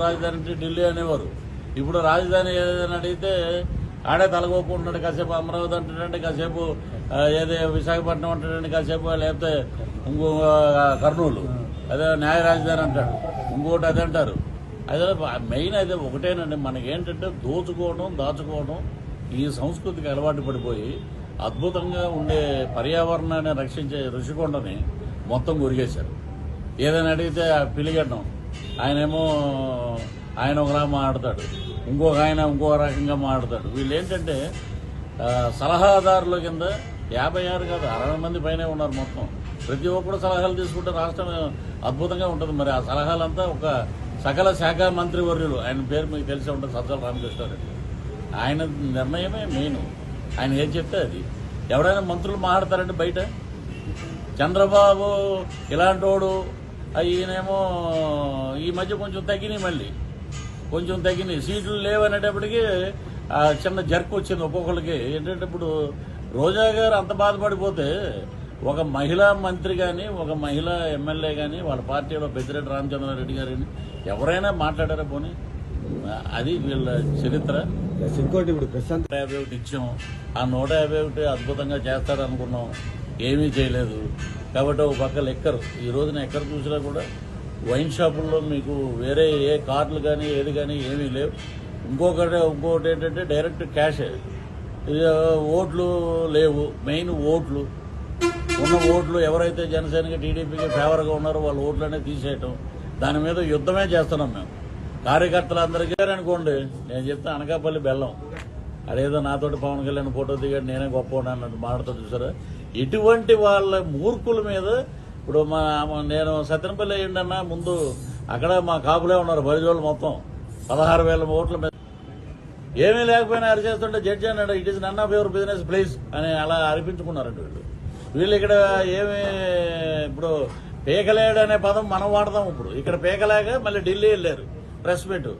రాజధాని అంటే ఢిల్లీ అనేవారు. ఇప్పుడు రాజధాని ఏదైనా అడిగితే ఆడే తలగొక్కుంటున్నాడు కాసేపు అమరావతి అంటాడంటే కాసేపు ఏదో ఏదే విశాఖపట్నం అంటాడండి కాసేపు లేకపోతే ఇంకో కర్నూలు. అదే న్యాయ రాజధాని అంటాడు. ఇంకోటి అదే అంటారు. అదే మెయిన్ అయితే ఒకటేనండి మనకేంటంటే దోచుకోవడం దాచుకోవడం ఈ సంస్కృతికి అలవాటు పడిపోయి అద్భుతంగా ఉండే పర్యావరణాన్ని రక్షించే ఋషికొండని మొత్తం గురిగేశారు ఏదైనా అడిగితే ఆ పిలిగడ్డం. ఆయనేమో ఆయన ఒకలా మాట్లాడతాడు. ఇంకొక ఆయన ఇంకో రకంగా మాట్లాడతాడు. వీళ్ళు ఏంటంటే సలహాదారుల కింద యాభై ఆరు కాదు అరవై మంది పైనే ఉన్నారు మొత్తం. ప్రతి ఒక్కరు సలహాలు తీసుకుంటే రాష్ట్రం అద్భుతంగా ఉంటుంది. మరి ఆ సలహాలంతా ఒక సకల శాఖ మంత్రి వర్యులు ఆయన పేరు మీకు తెలిసే ఉంటుంది సజ్జల రామకృష్ణారెడ్డి ఆయన నిర్ణయమే మెయిన్. ఆయన ఏం చెప్తే అది. ఎవరైనా మంత్రులు మాట్లాడతారంటే బయట? చంద్రబాబు ఇలాంటోడు ఈయనేమో ఈ మధ్య కొంచెం తగ్గినాయి మళ్ళీ. కొంచెం తగ్గినాయి. సీట్లు లేవనేటప్పటికి ఆ చిన్న జర్క్ వచ్చింది ఒక్కొక్కరికి ఏంటంటే ఇప్పుడు రోజా గారు అంత బాధపడిపోతే ఒక మహిళా మంత్రి కానీ ఒక మహిళా ఎమ్మెల్యే కానీ వాళ్ళ పార్టీలో పెద్దిరెడ్డి రామచంద్రారెడ్డి గారు కానీ ఎవరైనా మాట్లాడారా పోనీ? అది వీళ్ళ చరిత్ర. ఇంకోటి ఇప్పుడు ప్రశాంత్ యాభై ఒకటి ఇచ్చాం. ఆ నూట యాభై ఒకటి అద్భుతంగా చేస్తాడు అనుకున్నాం ఏమీ చేయలేదు. కాబట్టి ఒక పక్క లెక్కరు ఈ రోజున ఎక్కడ చూసినా కూడా వైన్ షాపుల్లో మీకు వేరే ఏ కార్లు కానీ ఏది కానీ ఏమీ లేవు. ఇంకొకటి ఇంకొకటి ఏంటంటే డైరెక్ట్ క్యాషే. ఓట్లు లేవు. మెయిన్ ఓట్లు. ఉన్న ఓట్లు ఎవరైతే జనసేనకి టీడీపీకి ఫేవర్గా ఉన్నారో వాళ్ళ ఓట్లనే తీసేయటం. దాని మీద యుద్ధమే చేస్తున్నాం మేము. కార్యకర్తలందరికీ అనుకోండి నేను చెప్తే అనకాపల్లి బెల్లం. అదేదో నాతోటి పవన్ కళ్యాణ్ ఫోటో దిగాడు నేనే గొప్ప అన్నట్టు మాటతో చూసారు ఇటువంటి వాళ్ళ మూర్ఖుల మీద ఇప్పుడు మా నేను సత్యనపల్లి అయ్యిండన్నా ముందు అక్కడ మా కాపులే ఉన్నారు బరిజోళ్ళు మొత్తం. పదహారు వేల ఓట్ల మీద. ఏమీ లేకపోయినా అరిచేస్తుంటే జడ్జి అన్నాడు it is none of your business please అని అలా అనిపించుకున్నారండి వీళ్ళు. వీళ్ళు ఇక్కడ ఏమి ఇప్పుడు పేకలేడు అనే పదం మనం వాడదాం ఇప్పుడు. ఇక్కడ పేకలేక మళ్ళీ ఢిల్లీ వెళ్ళారు. Press meet